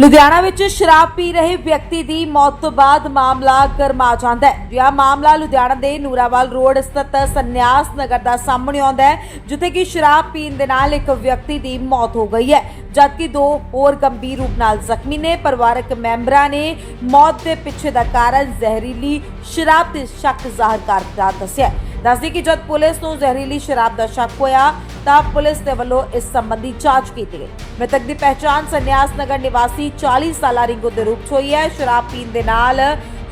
ਲੁਧਿਆਣਾ ਵਿੱਚ ਸ਼ਰਾਬ ਪੀ ਰਹੇ ਵਿਅਕਤੀ ਦੀ ਮੌਤ ਤੋਂ ਬਾਅਦ ਮਾਮਲਾ ਗਰਮਾ ਜਾਂਦਾ ਹੈ। ਇਹ ਮਾਮਲਾ ਲੁਧਿਆਣਾ ਦੇ ਨੂਰਾਵਾਲ ਰੋਡ ਸਥਿਤ ਸੰਨਿਆਸ ਨਗਰ ਦਾ ਸਾਹਮਣੇ ਆਉਂਦਾ ਹੈ, ਜਿੱਥੇ ਕਿ ਸ਼ਰਾਬ ਪੀਣ ਦੇ ਨਾਲ ਇੱਕ ਵਿਅਕਤੀ ਦੀ ਮੌਤ ਹੋ ਗਈ ਹੈ, ਜਦਕਿ ਦੋ ਹੋਰ ਗੰਭੀਰ ਰੂਪ ਨਾਲ ਜ਼ਖਮੀ ਨੇ। ਪਰਿਵਾਰਕ ਮੈਂਬਰਾਂ ਨੇ ਮੌਤ ਦੇ ਪਿੱਛੇ ਦਾ ਕਾਰਨ ਜ਼ਹਿਰੀਲੀ ਸ਼ਰਾਬ ਤੇ ਸ਼ੱਕ ਜ਼ਾਹਰ ਕਰਦਾ ਦੱਸਿਆ ਦੱਸਦੀ ਕਿ ਜਦ ਪੁਲਿਸ ਨੂੰ ਜ਼ਹਿਰੀਲੀ ਸ਼ਰਾਬ ਦਾ ਸ਼ੱਕ ਹੋਇਆ, ਤਾਂ ਪੁਲਿਸ ਦੇ ਵੱਲੋਂ ਇਸ ਸੰਬੰਧੀ ਜਾਂਚ ਕੀਤੀ ਗਈ। ਮ੍ਰਿਤਕ ਦੀ ਪਹਿਚਾਣ ਸੰਨਿਆਸ ਨਗਰ ਨਿਵਾਸੀ 40 ਸਾਲਾ ਰਿੰਗੋ ਦੇ ਰੂਪ 'ਚ ਹੋਈ ਹੈ। ਸ਼ਰਾਬ ਪੀਣ ਦੇ ਨਾਲ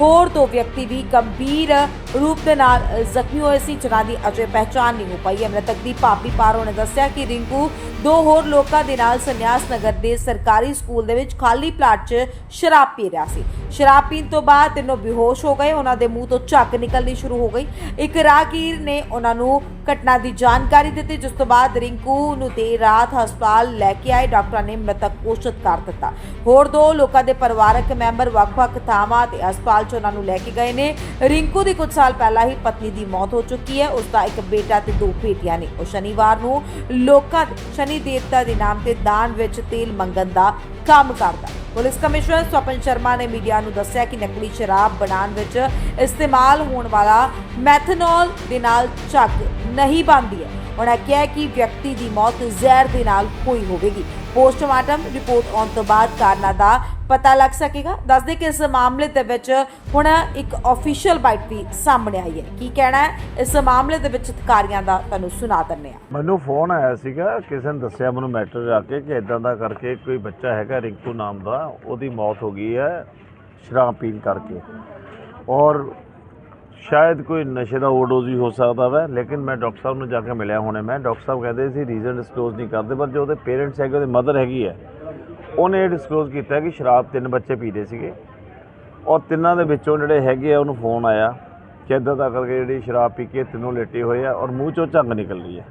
ਹੋਰ ਦੋ ਵਿਅਕਤੀ ਵੀ ਗੰਭੀਰ ਰੂਪ ਦੇ ਨਾਲ ਜ਼ਖਮੀ ਹੋਏ ਸੀ, ਜਿਨ੍ਹਾਂ ਦੀ ਅਜੇ ਪਹਿਚਾਣ ਨਹੀਂ ਹੋ ਪਾਈ ਹੈ। ਮ੍ਰਿਤਕ ਦੀ ਭਾਬੀ ਪਾਰੋ ਨੇ ਦੱਸਿਆ ਕਿ ਰਿੰਕੂ ਦੋ ਹੋਰ ਲੋਕਾਂ ਦੇ ਨਾਲ ਸੰਨਿਆਸ ਨਗਰ ਦੇ ਸਰਕਾਰੀ ਸਕੂਲ ਦੇ ਵਿੱਚ ਖਾਲੀ ਪਲਾਟ 'ਚ ਸ਼ਰਾਬ ਪੀ ਰਿਹਾ ਸੀ। ਸ਼ਰਾਬ ਪੀਣ ਤੋਂ ਬਾਅਦ ਤਿੰਨੋਂ ਬੇਹੋਸ਼ ਹੋ ਗਏ, ਉਹਨਾਂ ਦੇ ਮੂੰਹ ਤੋਂ ਝੱਗ ਨਿਕਲਣੀ ਸ਼ੁਰੂ ਹੋ ਗਈ। ਇੱਕ ਰਾਹਗੀਰ ਨੇ ਉਹਨਾਂ ਨੂੰ ਘਟਨਾ ਦੀ ਜਾਣਕਾਰੀ ਦਿੱਤੀ, ਜਿਸ ਤੋਂ ਬਾਅਦ ਰਿੰਕੂ ਨੂੰ ਦੇਰ ਰਾਤ ਹਸਪਤਾਲ ਲੈ ਕੇ ਆਏ। ਡਾਕਟਰਾਂ ਨੇ ਮ੍ਰਿਤਕ ਘੋਸ਼ਿਤ ਕਰ ਦਿੱਤਾ। ਹੋਰ ਦੋ ਲੋਕਾਂ ਦੇ ਪਰਿਵਾਰਕ ਮੈਂਬਰ ਵੱਖ-ਵੱਖ ਥਾਵਾਂ ਤੇ ਹਸਪਤਾਲ 'ਚ ਉਹਨਾਂ ਨੂੰ ਲੈ ਕੇ ਗਏ ਨੇ। ਰਿੰਕੂ ਦੀ ਕੁਝ ਸਾਲ ਪਹਿਲਾਂ ਹੀ ਪਤਨੀ ਦੀ ਮੌਤ ਹੋ ਚੁੱਕੀ ਹੈ। ਉਸ ਦਾ ਇੱਕ ਬੇਟਾ ਤੇ ਦੋ ਬੇਟੀਆਂ ਨੇ। ਉਹ ਸ਼ਨੀਵਾਰ ਨੂੰ ਲੋਕਾਂ ਦੇ ਸ਼ਨੀ ਦੇਵਤਾ ਦੇ ਨਾਮ ਤੇ ਦਾਨ ਵਿੱਚ ਤੇਲ ਮੰਗਣ ਦਾ ਕੰਮ ਕਰਦਾ। ਪੁਲਿਸ ਕਮਿਸ਼ਨਰ ਸਵਪਨ ਸ਼ਰਮਾ ਨੇ ਮੀਡੀਆ ਨੂੰ ਦੱਸਿਆ ਕਿ ਨਕਲੀ ਸ਼ਰਾਬ ਬਣਾਉਣ ਵਿੱਚ ਇਸਤੇਮਾਲ ਹੋਣ ਵਾਲਾ ਮੈਥਨੋਲ ਦੇ ਨਾਲ ਝੱਗ ਨਹੀਂ ਬਣਦੀ ਹੈ। ਉਹਨਾਂ ਕਿਹਾ ਕਿ ਵਿਅਕਤੀ ਦੀ ਮੌਤ ਜ਼ਹਿਰ ਦੇ ਨਾਲ ਹੋਈ ਹੋਵੇਗੀ। ਪੋਸਟਮਾਰਟਮ ਰਿਪੋਰਟ ਆਉਣ ਤੋਂ ਬਾਅਦ ਕਾਰਨਾਂ ਦਾ ਪਤਾ ਲੱਗ ਸਕੇਗਾ। ਦੱਸਦੇ ਕਿ ਇਸ ਮਾਮਲੇ ਦੇ ਵਿੱਚ ਹੁਣ ਇੱਕ ਅਫੀਸ਼ੀਅਲ ਬਾਈਟ ਵੀ ਸਾਹਮਣੇ ਆਈ ਹੈ। ਕੀ ਕਹਿਣਾ ਹੈ? ਇਸ ਮਾਮਲੇ ਦੇ ਵਿੱਚ ਅਧਿਕਾਰੀਆਂ ਦਾ ਤੁਹਾਨੂੰ ਸੁਣਾ ਦਿੰਦੇ ਹਾਂ। ਮੈਨੂੰ ਫੋਨ ਆਇਆ ਸੀਗਾ, ਕਿਸੇ ਨੇ ਦੱਸਿਆ ਮੈਨੂੰ ਮੈਟਰ ਜਾ ਕੇ ਕਿ ਇਦਾਂ ਦਾ ਕਰਕੇ ਕੋਈ ਬੱਚਾ ਹੈਗਾ ਰਿੰਕੂ ਨਾਮ ਦਾ, ਉਹਦੀ ਮੌਤ ਹੋ ਗਈ ਹੈ ਸ਼ਰਾਬ ਪੀਣ ਕਰਕੇ। ਔਰ ਸ਼ਾਇਦ ਕੋਈ ਨਸ਼ੇ ਦਾ ਓਵਰਡੋਜ਼ ਵੀ ਹੋ ਸਕਦਾ ਵਾ ਲੇਕਿਨ ਮੈਂ ਡਾਕਟਰ ਸਾਹਿਬ ਨੂੰ ਜਾ ਕੇ ਮਿਲਿਆ ਹੁਣੇ ਮੈਂ ਡਾਕਟਰ ਸਾਹਿਬ ਕਹਿੰਦੇ ਸੀ ਰੀਜ਼ਨ ਡਿਸਕਲੋਜ਼ ਨਹੀਂ ਕਰਦੇ ਪਰ ਜੋ ਉਹਦੇ ਪੇਰੈਂਟਸ ਹੈਗੇ ਉਹਦੇ ਮਦਰ ਹੈਗੀ ਹੈ ਉਹਨੇ ਇਹ ਡਿਸਕਲੋਜ਼ ਕੀਤਾ ਕਿ ਸ਼ਰਾਬ ਤਿੰਨ ਬੱਚੇ ਪੀਦੇ ਸੀਗੇ ਔਰ ਤਿੰਨਾਂ ਦੇ ਵਿੱਚੋਂ ਜਿਹੜੇ ਹੈਗੇ ਆ ਉਹਨੂੰ ਫੋਨ ਆਇਆ ਕਿ ਇੱਦਾਂ ਦਾ ਕਰਕੇ ਜਿਹੜੀ ਸ਼ਰਾਬ ਪੀ ਕੇ ਤਿੰਨੋਂ ਲੇਟੇ ਹੋਏ ਆ ਔਰ ਮੂੰਹ ਚੋਂ ਝੰਗ ਨਿਕਲ ਰਹੀ ਹੈ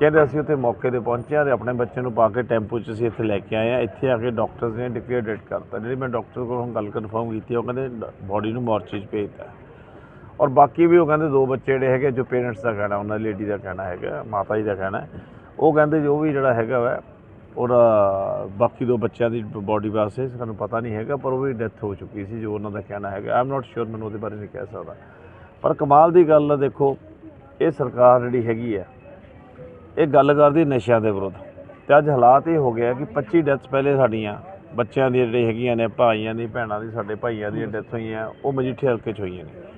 ਕਹਿੰਦੇ ਅਸੀਂ ਉੱਥੇ ਮੌਕੇ ਤੇ ਪਹੁੰਚੇ ਹਾਂ ਤੇ ਆਪਣੇ ਬੱਚੇ ਨੂੰ ਪਾ ਕੇ ਟੈਂਪੂ 'ਚ ਅਸੀਂ ਇੱਥੇ ਲੈ ਕੇ ਆਏ ਆ ਇੱਥੇ ਆ ਕੇ ਡਾਕਟਰਸ ਨੇ ਡਿਕਲੇਅਰ ਡੇਟ ਕਰਤਾ ਜਿਹੜੀ ਮੈਂ ਡਾਕਟਰ ਕੋਲ ਗੱਲ ਕਨਫਰਮ ਕੀਤੀ ਉਹ ਕਹਿੰਦੇ ਬੋਡੀ ਨੂੰ ਮੋਰਚੇ 'ਚ ਭੇਜਤਾ ਔਰ ਬਾਕੀ ਵੀ ਉਹ ਕਹਿੰਦੇ ਦੋ ਬੱਚੇ ਜਿਹੜੇ ਹੈਗੇ, ਜੋ ਪੇਰੈਂਟਸ ਦਾ ਕਹਿਣਾ, ਉਹਨਾਂ ਲੇਡੀ ਦਾ ਕਹਿਣਾ ਹੈਗਾ, ਮਾਤਾ ਜੀ ਦਾ ਕਹਿਣਾ ਉਹ ਕਹਿੰਦੇ ਜੋ ਵੀ ਜਿਹੜਾ ਹੈਗਾ ਵਾ, ਔਰ ਬਾਕੀ ਦੋ ਬੱਚਿਆਂ ਦੀ ਬੋਡੀ ਵਾਸਤੇ ਸਾਨੂੰ ਪਤਾ ਨਹੀਂ ਹੈਗਾ, ਪਰ ਉਹ ਵੀ ਡੈਥ ਹੋ ਚੁੱਕੀ ਸੀ, ਜੋ ਉਹਨਾਂ ਦਾ ਕਹਿਣਾ ਹੈਗਾ। ਆਈ ਐਮ ਨਾਟ ਸ਼ੋਰ ਮੈਨੂੰ ਉਹਦੇ ਬਾਰੇ ਨਹੀਂ ਕਹਿ ਸਕਦਾ। ਪਰ ਕਮਾਲ ਦੀ ਗੱਲ ਆ, ਦੇਖੋ, ਇਹ ਸਰਕਾਰ ਜਿਹੜੀ ਹੈਗੀ ਹੈ ਇਹ ਗੱਲ ਕਰਦੀ ਨਸ਼ਿਆਂ ਦੇ ਵਿਰੁੱਧ। ਤੇ ਅੱਜ ਹਾਲਾਤ ਇਹ ਹੋ ਗਿਆ ਕਿ 25 ਡੈਥਸ ਪਹਿਲੇ ਸਾਡੀਆਂ ਬੱਚਿਆਂ ਦੀ ਜਿਹੜੀ ਹੈਗੀਆਂ ਨੇ, ਭਾਈਆਂ ਦੀ, ਭੈਣਾਂ ਦੀ, ਸਾਡੇ ਭਾਈਆਂ ਦੀਆਂ ਡੈਥ ਹੋਈਆਂ, ਉਹ ਮਜੀਠੇ ਹਲਕੇ 'ਚ ਹੋਈਆਂ ਨੇ।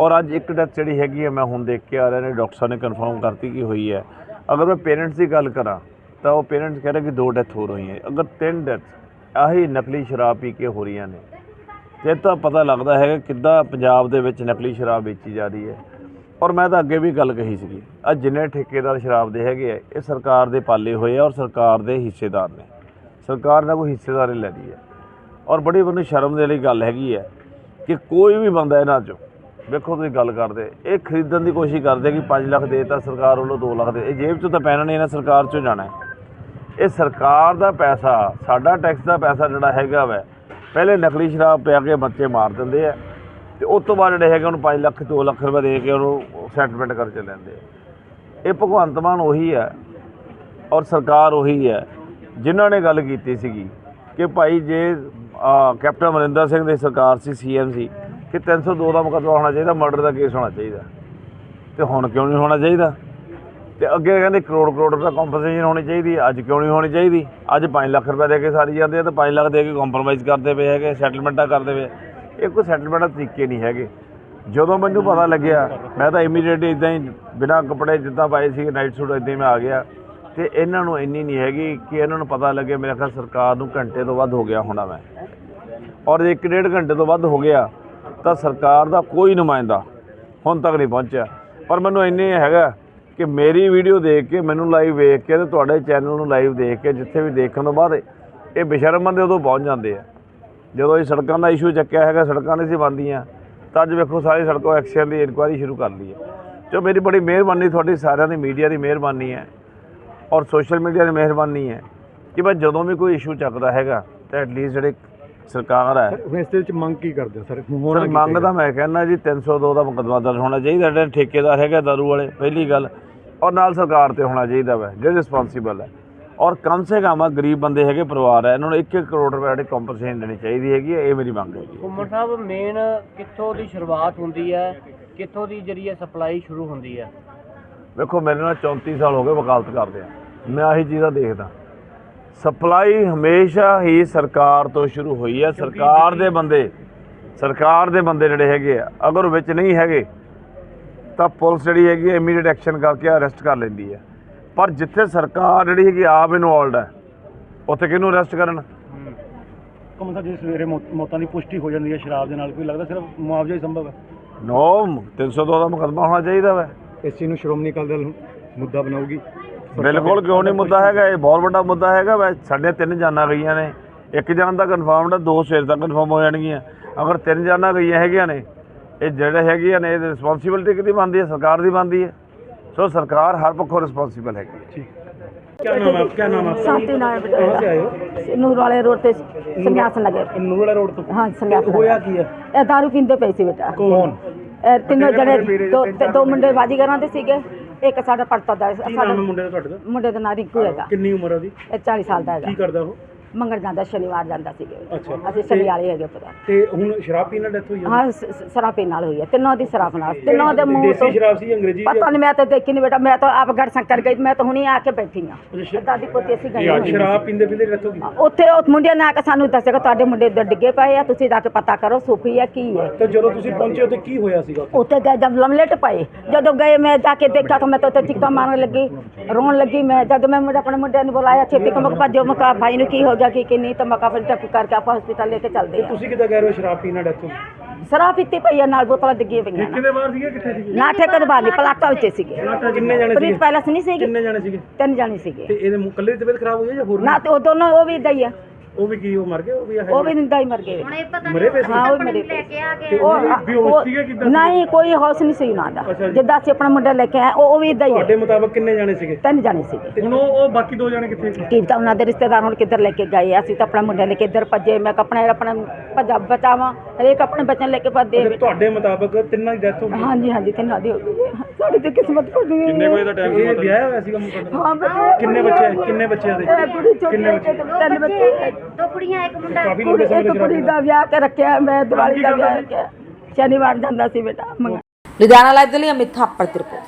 ਔਰ ਅੱਜ ਇੱਕ ਡੈਥ ਜਿਹੜੀ ਹੈਗੀ ਹੈ ਮੈਂ ਹੁਣ ਦੇਖ ਕੇ ਆ ਰਿਹਾ ਨੇ ਡਾਕਟਰ ਸਾਹਿਬ ਨੇ ਕਨਫਰਮ ਕਰਤੀ ਕਿ ਹੋਈ ਹੈ। ਅਗਰ ਮੈਂ ਪੇਰੈਂਟਸ ਦੀ ਗੱਲ ਕਰਾਂ, ਤਾਂ ਉਹ ਪੇਰੈਂਟਸ ਕਹਿ ਰਹੇ ਕਿ ਦੋ ਡੈਥ ਹੋ ਰਹੀ ਹੈ ਅਗਰ ਤਿੰਨ ਡੈਥ ਆਹੀ ਨਕਲੀ ਸ਼ਰਾਬ ਪੀ ਕੇ ਹੋ ਰਹੀਆਂ ਨੇ। ਤੇ ਤਾਂ ਪਤਾ ਲੱਗਦਾ ਹੈਗਾ ਕਿੱਦਾਂ ਪੰਜਾਬ ਦੇ ਵਿੱਚ ਨਕਲੀ ਸ਼ਰਾਬ ਵੇਚੀ ਜਾ ਰਹੀ ਹੈ। ਔਰ ਮੈਂ ਤਾਂ ਅੱਗੇ ਵੀ ਗੱਲ ਕਹੀ ਸੀਗੀ ਆ ਜਿੰਨੇ ਠੇਕੇਦਾਰ ਸ਼ਰਾਬ ਦੇ ਹੈਗੇ ਆ, ਇਹ ਸਰਕਾਰ ਦੇ ਪਾਲੇ ਹੋਏ ਆ ਔਰ ਸਰਕਾਰ ਦੇ ਹਿੱਸੇਦਾਰ ਨੇ। ਸਰਕਾਰ ਨੇ ਕੋਈ ਹਿੱਸੇਦਾਰ ਨਹੀਂ ਲੈ ਰਹੀ ਹੈ। ਔਰ ਬੜੀ ਮੈਨੂੰ ਸ਼ਰਮ ਦੇ ਲਈ ਗੱਲ ਹੈਗੀ ਹੈ ਕਿ ਕੋਈ ਵੀ ਬੰਦਾ ਇਹਨਾਂ ਚੋਂ ਵੇਖੋ ਤੁਸੀਂ ਗੱਲ ਕਰਦੇ, ਇਹ ਖਰੀਦਣ ਦੀ ਕੋਸ਼ਿਸ਼ ਕਰਦੇ ਕਿ 5 ਲੱਖ ਦੇ ਤਾਂ ਸਰਕਾਰ ਵੱਲੋਂ 2 ਲੱਖ ਦੇ, ਇਹ ਜੇਬ ਚੋਂ ਤਾਂ ਪੈਣਾ ਨਹੀਂ, ਇਹਨਾਂ ਸਰਕਾਰ ਚੋਂ ਜਾਣਾ ਇਹ ਸਰਕਾਰ ਦਾ ਪੈਸਾ, ਸਾਡਾ ਟੈਕਸ ਦਾ ਪੈਸਾ ਜਿਹੜਾ ਹੈਗਾ ਵੈ, ਪਹਿਲੇ ਨਕਲੀ ਸ਼ਰਾਬ ਪਿਆ ਕੇ ਬੱਚੇ ਮਾਰ ਦਿੰਦੇ ਆ, ਤੇ ਉਸ ਤੋਂ ਬਾਅਦ ਜਿਹੜੇ ਹੈਗੇ ਉਹਨੂੰ 5 ਲੱਖ 2 ਲੱਖ ਰੁਪਏ ਦੇ ਕੇ ਉਹਨੂੰ ਸੈਟਲਮੈਂਟ ਕਰ ਚ ਲੈਂਦੇ ਇਹ ਭਗਵੰਤ ਮਾਨ ਉਹੀ ਹੈ ਔਰ ਸਰਕਾਰ ਉਹੀ ਹੈ, ਜਿਨ੍ਹਾਂ ਨੇ ਗੱਲ ਕੀਤੀ ਸੀਗੀ ਕਿ ਭਾਈ ਜੇ ਕੈਪਟਨ ਅਮਰਿੰਦਰ ਸਿੰਘ ਦੀ ਸਰਕਾਰ ਸੀ ਸੀਐਮ ਸੀ ਕਿ 302 ਦਾ ਮੁਕੱਦਮਾ ਹੋਣਾ ਚਾਹੀਦਾ, ਮਰਡਰ ਦਾ ਕੇਸ ਹੋਣਾ ਚਾਹੀਦਾ। ਤੇ ਹੁਣ ਕਿਉਂ ਨਹੀਂ ਹੋਣਾ ਚਾਹੀਦਾ? ਤੇ ਅੱਗੇ ਕਹਿੰਦੇ ਕਰੋੜ ਕਰੋੜ ਰੁਪਏ ਕੰਪਨਸੇਸ਼ਨ ਹੋਣੀ ਚਾਹੀਦੀ ਅੱਜ ਕਿਉਂ ਨਹੀਂ ਹੋਣੀ ਚਾਹੀਦੀ? ਅੱਜ 5 ਲੱਖ ਰੁਪਏ ਦੇ ਕੇ ਸਾਰੀ ਜਾਂਦੇ ਆ ਤੇ 5 ਲੱਖ ਦੇ ਕੇ ਕੰਪਰੋਮਾਈਜ਼ ਕਰਦੇ ਪਏ ਹੈਗੇ ਸੈਟਲਮੈਂਟਾਂ ਕਰਦੇ ਪਏ। ਇਹ ਕੋਈ ਸੈਟਲਮੈਂਟ ਦੇ ਤਰੀਕੇ ਨਹੀਂ ਹੈਗੇ। ਜਦੋਂ ਮੈਨੂੰ ਪਤਾ ਲੱਗਿਆ, ਮੈਂ ਤਾਂ ਇਮੀਡੀਏਟਲੀ ਇਦਾਂ ਹੀ ਬਿਨਾਂ ਕੱਪੜੇ ਜਿੱਦਾਂ ਪਾਏ ਸੀ ਨਾਈਟ ਸੂਟ ਇਦਾਂ ਹੀ ਮੈਂ ਆ ਗਿਆ। ਤੇ ਇਹਨਾਂ ਨੂੰ ਇੰਨੀ ਨਹੀਂ ਹੈਗੀ ਕਿ ਇਹਨਾਂ ਨੂੰ ਪਤਾ ਲੱਗੇ, ਮੇਰੇ ਖਿਆਲ ਸਰਕਾਰ ਨੂੰ ਘੰਟੇ ਤੋਂ ਵੱਧ ਹੋ ਗਿਆ ਹੋਣਾ ਮੈਂ। ਔਰ ਇੱਕ ਡੇਢ ਘੰਟੇ ਤੋਂ ਵੱਧ ਹੋ ਗਿਆ। ਤਾਂ ਸਰਕਾਰ ਦਾ ਕੋਈ ਨੁਮਾਇੰਦਾ ਹੁਣ ਤੱਕ ਨਹੀਂ ਪਹੁੰਚਿਆ। ਪਰ ਮੈਨੂੰ ਇੰਨੇ ਹੈਗਾ ਕਿ ਮੇਰੀ ਵੀਡੀਓ ਦੇਖ ਕੇ, ਮੈਨੂੰ ਲਾਈਵ ਵੇਖ ਕੇ ਤੇ ਤੁਹਾਡੇ ਚੈਨਲ ਨੂੰ ਲਾਈਵ ਦੇਖ ਕੇ, ਜਿੱਥੇ ਵੀ ਦੇਖਣ ਤੋਂ ਬਾਅਦ ਇਹ ਬੇਸ਼ਰਮ ਬੰਦੇ ਉਦੋਂ ਪਹੁੰਚ ਜਾਂਦੇ ਆ। ਜਦੋਂ ਇਹ ਸੜਕਾਂ ਦਾ ਇਸ਼ੂ ਚੱਕਿਆ ਹੈਗਾ, ਸੜਕਾਂ ਨਹੀਂ ਸੀ ਬਣਦੀਆਂ, ਤਾਂ ਅੱਜ ਵੇਖੋ ਸਾਰੀ ਸੜਕੋਂ ਐਕਸ਼ਨ ਦੀ ਇਨਕੁਆਇਰੀ ਸ਼ੁਰੂ ਕਰ ਲਈ ਹੈ। ਜੋ ਮੇਰੀ ਬੜੀ ਮਿਹਰਬਾਨੀ, ਤੁਹਾਡੀ ਸਾਰਿਆਂ ਦੀ ਮੀਡੀਆ ਦੀ ਮਿਹਰਬਾਨੀ ਹੈ ਔਰ ਸੋਸ਼ਲ ਮੀਡੀਆ ਦੀ ਮਿਹਰਬਾਨੀ ਹੈ ਕਿ ਬਸ ਜਦੋਂ ਵੀ ਕੋਈ ਇਸ਼ੂ ਚੱਕਦਾ ਹੈਗਾ, ਤਾਂ ਐਟਲੀਸਟ ਜਿਹੜੇ ਸਰਕਾਰ ਹੈ। ਹੁਣ ਇਸ ਦੇ ਵਿੱਚ ਮੰਗ ਕੀ ਕਰਦੇ ਹੋ ਸਰ? ਸਰ ਮੰਗ ਤਾਂ ਮੈਂ ਕਹਿੰਦਾ ਜੀ 302 ਦਾ ਮੁਕੱਦਮਾ ਦਰਜ ਹੋਣਾ ਚਾਹੀਦਾ ਜਿਹੜੇ ਠੇਕੇਦਾਰ ਹੈਗੇ ਦਾਰੂ ਵਾਲੇ ਪਹਿਲੀ ਗੱਲ। ਔਰ ਨਾਲ ਸਰਕਾਰ ਤੇ ਹੋਣਾ ਚਾਹੀਦਾ ਵਾ ਜਿਹੜੇ ਰਿਸਪਾਂਸੀਬਲ ਹੈ ਔਰ ਕਮ ਸੇ ਕਮ ਆ ਗਰੀਬ ਬੰਦੇ ਹੈਗੇ ਪਰਿਵਾਰ ਹੈ ਇਹਨਾਂ ਨੂੰ 1 ਕਰੋੜ ਰੁਪਏ ਦੀ ਕੰਪਨਸੇਸ਼ਨ ਦੇਣੀ ਚਾਹੀਦੀ ਹੈਗੀ ਹੈ, ਇਹ ਮੇਰੀ ਮੰਗ ਹੈ ਜੀ। ਘੁੰਮਣ ਸਾਹਿਬ ਮੇਨ ਕਿੱਥੋਂ ਦੀ ਸ਼ੁਰੂਆਤ ਹੁੰਦੀ ਹੈ ਕਿੱਥੋਂ ਦੀ ਜਿਹੜੀ ਹੈ ਸਪਲਾਈ ਸ਼ੁਰੂ ਹੁੰਦੀ ਹੈ ਵੇਖੋ ਮੇਰੇ ਨਾਲ 34 ਸਾਲ ਹੋ ਗਏ ਵਕਾਲਤ ਕਰਦੇ ਆ। ਮੈਂ ਆਹੀ ਚੀਜ਼ਾਂ ਦੇਖਦਾ। ਸਪਲਾਈ ਹਮੇਸ਼ਾ ਹੀ ਸਰਕਾਰ ਤੋਂ ਸ਼ੁਰੂ ਹੋਈ ਹੈ। ਸਰਕਾਰ ਦੇ ਬੰਦੇ ਸਰਕਾਰ ਦੇ ਬੰਦੇ ਜਿਹੜੇ ਹੈਗੇ ਆ ਅਗਰ ਉਹ ਵਿੱਚ ਨਹੀਂ ਹੈਗੇ ਤਾਂ ਪੁਲਿਸ ਜਿਹੜੀ ਹੈਗੀ ਇਮੀਡੀਏਟ ਐਕਸ਼ਨ ਕਰਕੇ ਅਰੈਸਟ ਕਰ ਲੈਂਦੀ ਹੈ। ਪਰ ਜਿੱਥੇ ਸਰਕਾਰ ਜਿਹੜੀ ਹੈਗੀ ਆਪ ਇਨਵੋਲਡ ਹੈ ਉੱਥੇ ਕਿਹਨੂੰ ਅਰੈਸਟ ਕਰਨ? ਕਮਲ ਸਾਹਿਬ ਜੇ ਸਵੇਰੇ ਮੌਤਾਂ ਦੀ ਪੁਸ਼ਟੀ ਹੋ ਜਾਂਦੀ ਹੈ ਸ਼ਰਾਬ ਦੇ ਨਾਲ ਕੋਈ ਲੱਗਦਾ ਸਿਰਫ ਮੁਆਵਜ਼ਾ ਹੀ ਸੰਭਵ ਹੈ? ਨੋ 302 ਦਾ ਮੁਕੱਦਮਾ ਹੋਣਾ ਚਾਹੀਦਾ ਵੈ। ਇਸ ਚੀਜ਼ ਨੂੰ ਸ਼੍ਰੋਮਣੀ ਅਕਾਲੀ ਦਲ ਮੁੱਦਾ ਬਣਾਉਗੀ ਬਿਲਕੁਲ ਕਿਉਂ ਨਹੀਂ ਮੁੱਦਾ ਹੈਗਾ ਇਹ ਬਹੁਤ ਵੱਡਾ ਮੁੱਦਾ ਹੈਗਾ ਵੈ ਸਾਡੇ ਤਿੰਨ ਜਾਨਾਂ ਗਈਆਂ ਨੇ ਇੱਕ ਜਾਨ ਦਾ ਕਨਫਰਮਡ ਹੈ ਦੋ ਸਵੇਰ ਤੱਕ ਕਨਫਰਮ ਹੋ ਜਾਣਗੀਆਂ ਅਗਰ ਤਿੰਨ ਜਾਨਾਂ ਗਈਆਂ ਹੈਗੀਆਂ ਨੇ ਇਹ ਜਿਹੜੇ ਹੈਗੀਆਂ ਨੇ ਇਹ ਰਿਸਪੌਂਸਿਬਿਲਟੀ ਕਿਹਦੀ ਬਣਦੀ ਹੈ ਸਰਕਾਰ ਦੀ ਬਣਦੀ ਹੈ ਸੋ ਸਰਕਾਰ ਹਰ ਪੱਖੋਂ ਰਿਸਪੌਂਸਿਬਲ ਹੈਗੀ ਹੈ क्या नाम है क्या नाम है आपका शांति नारायण कहाँ से आए हो ਨੂਰ ਵਾਲੇ ਰੋਡ ਤੇ ਸੰਨਿਆਸ ਨਗਰ ਨੂਰਵਾਲਾ ਰੋਡ ਤੋਂ ਹਾਂ ਸੰਨਿਆਸ ਨਗਰ ਹੋਇਆ ਕੀ ਹੈ ਇਹ ਦਾਰੂ ਪੀਂਦੇ ਪਏ ਸੀ ਬੇਟਾ ਕੌਣ ਇਹ ਤਿੰਨੋਂ ਜਣੇ ਦੋ ਤੇ ਦੋ ਮੁੰਡੇ ਬਾਜੀਗਰਾਂ ਦੇ ਸੀਗੇ ਇੱਕ ਸਾਡਾ ਪੜਤਾ ਦਾ ਕੀ ਨਾਮ ਸਾਡਾ ਹੈ ਮੁੰਡੇ ਦਾ ਤੁਹਾਡੇ ਦਾ? ਮੁੰਡੇ ਦਾ ਨਾਂ ਰਿੰਕੂ ਹੈਗਾ। ਕਿੰਨੀ ਉਮਰ ਹੈ ਉਹਦੀ? ਇਹ 40 ਸਾਲ ਦਾ ਕੀ ਹੈਗਾ। ਕਰਦਾ ਉਹ? ਮੰਗਣ ਜਾਂਦਾ ਸ਼ਨੀਵਾਰ ਜਾਂਦਾ ਸੀਗੇ। ਅੱਛਾ। ਅਸੀਂ ਸ਼ਨੀ ਵਾਲੇ ਹੈਗੇ ਪਤਾ ਤੇ। ਹੁਣ ਸ਼ਰਾਬ ਪੀਣ ਨਾਲ ਡੈਥ ਹੋਈ ਹੈ ਹਾਂ ਸ- ਸ- ਸ਼ਰਾਬ ਪੀਣ ਨਾਲ ਹੋਈ ਹੈ ਤਿੰਨੋਂ ਦੀ ਸ਼ਰਾਬ ਨਾਲ। ਤਿੰਨੋਂ ਦੇ ਮੂੰਹ ਦੇਸੀ ਤੋਂ ਸ਼ਰਾਬ ਸੀ ਅੰਗਰੇਜ਼ੀ ਪਤਾ ਨਹੀਂ ਮੈਂ ਤਾਂ ਦੇਖੀ ਨਹੀਂ ਬੇਟਾ ਮੈਂ ਤਾਂ ਆਪ ਗੜ ਸ਼ੰਕਰ ਗਈ ਮੈਂ ਤਾਂ ਹੁਣੀ ਆ ਕੇ ਬੈਠੀ ਅੱਛਾ। ਦਾਦੀ ਪੋਤੀ ਅਸੀਂ ਗਏ ਹੋਏ ਹਾਂ। ਸ਼ਰਾਬ ਪੀਂਦੇ ਪੀਂਦੇ ਡੈਥ ਹੋ ਗਈ? ਉੱਥੇ ਉਹ ਮੁੰਡਿਆਂ ਨੇ ਆ ਕੇ ਸਾਨੂੰ ਦੱਸਿਆ ਤੁਹਾਡੇ ਮੁੰਡੇ ਇੱਧਰ ਡਿੱਗੇ ਪਏ ਆ ਤੁਸੀਂ ਜਾ ਕੇ ਪਤਾ ਕਰੋ ਸੂਫੀ ਹੈ ਕੀ ਹੈ ਤੇ ਜਦੋਂ ਤੁਸੀਂ ਪਹੁੰਚੇ ਉੱਥੇ ਕੀ ਹੋਇਆ ਸੀਗਾ? ਉੱਥੇ? ਉੱਥੇ ਗਏ ਜਦ ਲਮਲੇਟ ਪਏ। ਜਦੋਂ ਗਏ ਮੈਂ ਜਾ ਕੇ ਦੇਖਿਆ ਤਾਂ ਮੈਂ ਤਾਂ ਉੱਥੇ ਚੀਕਾਂ ਮਾਰਨ ਲੱਗੀ ਰੋਣ ਲੱਗੀ। ਮੈਂ ਜਦ ਮੈਂ ਮੁੰਡੇ ਆਪਣੇ ਮੁੰਡਿਆਂ ਨੂੰ ਬੁਲਾਇਆ ਛੇਤੀ ਕਿ ਮੈਂ ਕਿਹਾ ਭੱਜੋ ਮੈਂ ਕਿਹਾ ਭਾਈ ਨੂੰ ਕੀ ਹੋ ਨਹੀਂ ਤਾਂ ਮੈਂ ਕਿਹਾ ਫਿਰ ਟੱਪ ਕਰਕੇ ਆਪਾਂ ਹਸਪੀਟਲ ਲੈ ਕੇ ਚੱਲਦੇ ਆ ਤੁਸੀਂ ਕਿੱਦਾਂ ਕਹਿ ਰਹੇ ਹੋ ਸ਼ਰਾਬ ਪੀਣ ਡੈਥ ਹੋ ਗਈ ਸ਼ਰਾਬ ਪੀਤੀ ਪਈ ਆ ਨਾਲ ਬੋਤਲਾਂ ਡਿੱਗੀਆਂ ਪਈਆਂ ਨੇ। ਕਿਹਦੇ ਬਾਹਰ ਸੀਗੇ ਕਿੱਥੇ ਸੀਗੇ? ਨਾ ਠੇਕੇ ਦੇ ਬਾਹਰ ਪਲਾਟਾ ਵਿੱਚ ਸੀਗੇ। ਕਿੰਨੇ ਜਾਣੇ ਪ੍ਰੀਤ ਸੀਗੇ? ਪੈਲਸ ਨਹੀਂ ਸੀਗੀ। ਕਿੰਨੇ ਜਾਣੇ ਸੀਗੇ? ਤਿੰਨ ਜਾਣੇ ਸੀਗੇ। ਤੇ ਇਹਦੇ ਮੂੰਹ ਕੱਲੇ ਦੀ ਤਬੀਅਤ ਖਰਾਬ ਹੋਈ ਹੈ ਜਾਂ ਹੋਰ ਵੀ? ਨਾ ਤੇ ਉਹ ਦੋਨੋਂ ਉਹ ਵੀ ਏਦਾਂ ਹੀ ਆ। ਉਹ ਵੀ ਕੀ ਉਹ ਮਰ ਗਏ ਉਹ ਵੀ ਹੈ ਉਹ ਵੀ ਨਿੰਦਾ ਹੀ ਮਰ ਗਏ। ਮਰੇ ਪਏ ਸੀ। ਹਾਂ ਉਹ ਵੀ ਮਰੇ ਪਏ। ਤੇ ਉਹ ਉਹ ਵੀ ਹੋਸ਼ ਸੀਗੇ ਕਿੱਦਾਂ ਨਹੀਂ ਕੋਈ ਹੌਸ ਨਹੀਂ ਸੀ ਉਹਨਾਂ ਦਾ। ਜੀ। ਜਿੱਦਾਂ ਅਸੀਂ ਆਪਣਾ ਮੁੰਡਾ ਲੈ ਕੇ ਆਏ ਉਹ ਉਹ ਵੀ ਏਦਾਂ ਹੀ ਤੁਹਾਡੇ ਹੈ ਮੁਤਾਬਕ ਕਿੰਨੇ ਜਾਣੇ ਸੀਗੇ? ਤਿੰਨ ਜਾਣੇ ਸੀਗੇ ਤੇ ਹੁਣ ਉਹ ਉਹ ਬਾਕੀ ਦੋ ਜਾਣੇ ਕਿੱਥੇ ਸੀ? ਕੀ ਪਤਾ ਉਹਨਾਂ ਦੇ ਰਿਸ਼ਤੇਦਾਰ ਹੁਣ ਕਿੱਧਰ ਲੈ ਕੇ ਗਏ ਅਸੀਂ ਤਾਂ ਆਪਣਾ ਮੁੰਡਾ ਲੈ ਕੇ ਇੱਧਰ ਭੱਜੇ। ਮੈਂ ਕੱਪੜੇ ਆਪਣਾ ਭੱਜਾ ਬਚਾਵਾਂ। ਹਰੇਕ ਆਪਣੇ ਬੱਚਨ ਲੈ ਕੇ ਭੱਜੇ ਤੇ ਤੁਹਾਡੇ ਮੁਤਾਬਕ ਤਿੰਨਾਂ ਦੀ ਡੈਥ ਹੋ ਗਈ? ਹਾਂਜੀ ਹਾਂਜੀ ਤਿੰਨਾਂ ਦੀ ਹੋ ਗਈ। ਹੈ। ਸਾਡੀ ਤੇ ਕਿਸਮਤ ਫੁੱਟ ਗਈ। ਕਿੰਨੇ ਵਜੇ ਦਾ ਇਹ ਵਿਆਹ ਹੋਇਆ ਸੀਗਾ ਮੁੰਡਾ ਹਾਂ ਬੱਚੇ ਕਿੰਨੇ ਬੱਚੇ ਕਿੰਨੇ ਬੱਚਿਆਂ ਦੇ? ਇਹ ਕੁੜੀ ਛੋਟੀ ਹੈ ਕਿ ਤਿੰਨ ਬੱਚੇ? ਹੈ। ਦੋ ਕੁੜੀਆਂ ਇੱਕ ਮੁੰਡਾ। ਕਾਫੀ ਕੁੜੀ ਲੰਬੇ ਸਮੇਂ ਇੱਕ ਤੋਂ ਕੁੜੀ ਦਾ ਵਿਆਹ ਕੇ ਰੱਖਿਆ ਮੈਂ ਦੀਵਾਲੀ ਦਾ ਵਿਆਹ ਰੱਖਿਆ। ਸ਼ਨੀਵਾਰ ਜਾਂਦਾ ਸੀ ਬੇਟਾ ਮੰਗ ਲੁਧਿਆਣਾ ਲਾਈਵ ਦੇ ਲਈ ਅਮਿਤ ਥਾਪੜ ਦੀ ਰਿਪੋਰਟ।